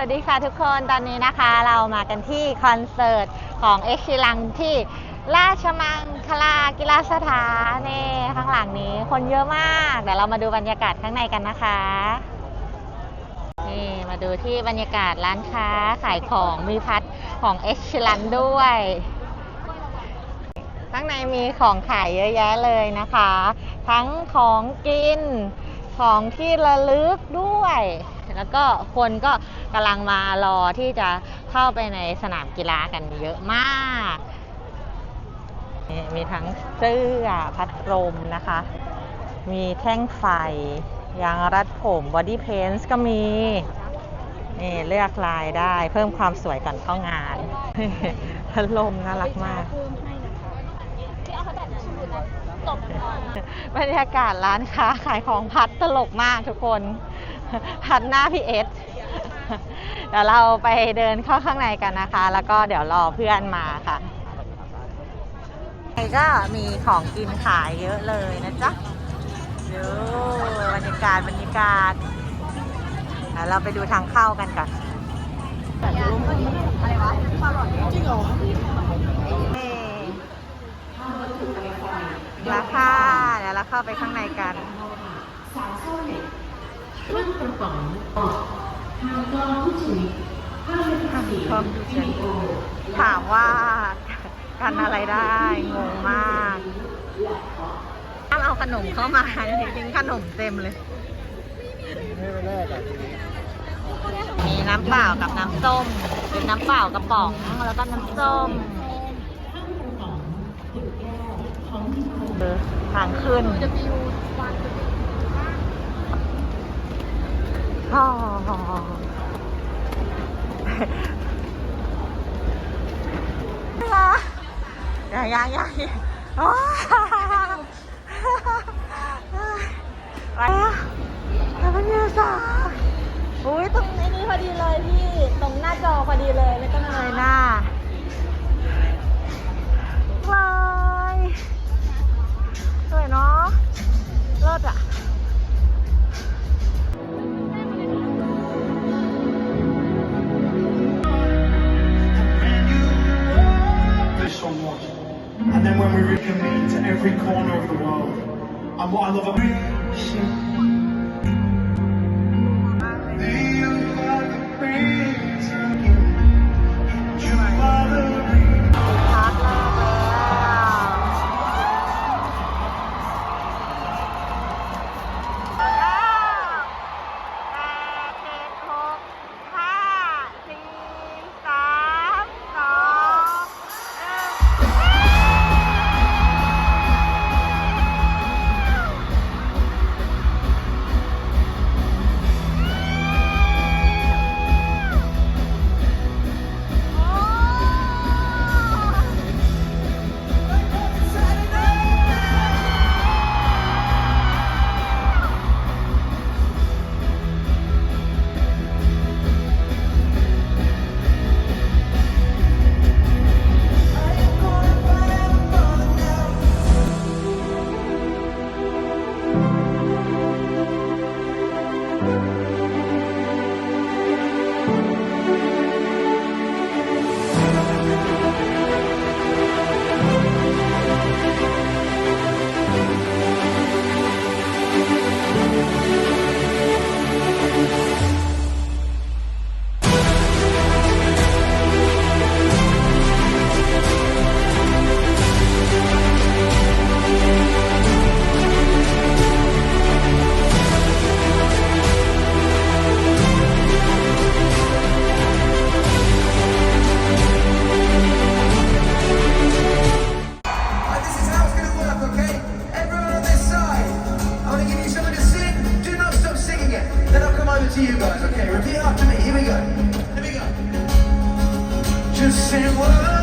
วัสดีค่ะทุกคนตอนนี้นะคะเรามากันที่คอนเสิร์ตของเอ็กชิลังที่ราชมังคลากีฬาสถานนี่ข้างหลังนี้คนเยอะมากเดี๋ยวเรามาดูบรรยากาศข้างในกันนะคะนี่มาดูที่บรรยากาศร้านค้าขายของมีพัดของเอ็กชิลันด้วย ข้างในมีของขายเยอะแยะเลยนะคะ ทั้งของกินของที่ระลึกด้วย แล้วก็คนก็กำลังมารอที่จะเข้าไปในสนามกีฬากันเยอะมากนี่มีทั้งเสื้อพัดลมนะคะ มีแท่งไฟยางรัดผมบอดี้เพนส์ก็มีนี่เลือกลายได้เพิ่มความสวยก่อนเข้างานพัดลมน่ารักมากบรรยากาศร้านค้าขายของพัดตลกมากทุกคน พัดหน้าพี่เอสเดี๋ยวเราไปเดินเข้าข้างในกันนะคะ แล้วก็เดี๋ยวรอเพื่อนมาค่ะก็มีของกินขายเยอะเลยนะจ๊ะดูบรรยากาศบรรยากาศเราไปดูทางเข้ากันก่อนจริงเหรอราคาเดี๋ยวเราเข้าไปข้างในกัน ถามว่ากันอะไรได้งงมากถ้าเอาขนมเข้ามาจริงๆขนมเต็มเลยมีน้ำเปล่ากับน้ำส้ม เป็นน้ำเปล่ากระป๋องแล้วก็น้ำส้มทางขึ้นอ๋อยัง ยังยังโอ้ไปอะแล้วมันมีสาอุ้ยตรงไอ้นี้พอดีเลยพี่ ตรงหน้าจอพอดีเลยไม่ต้องเลยหน้า when we reconvene to every corner of the world, and what I love about Over to you guys, okay? Repeat after me. Here we go. Here we go. Just say what.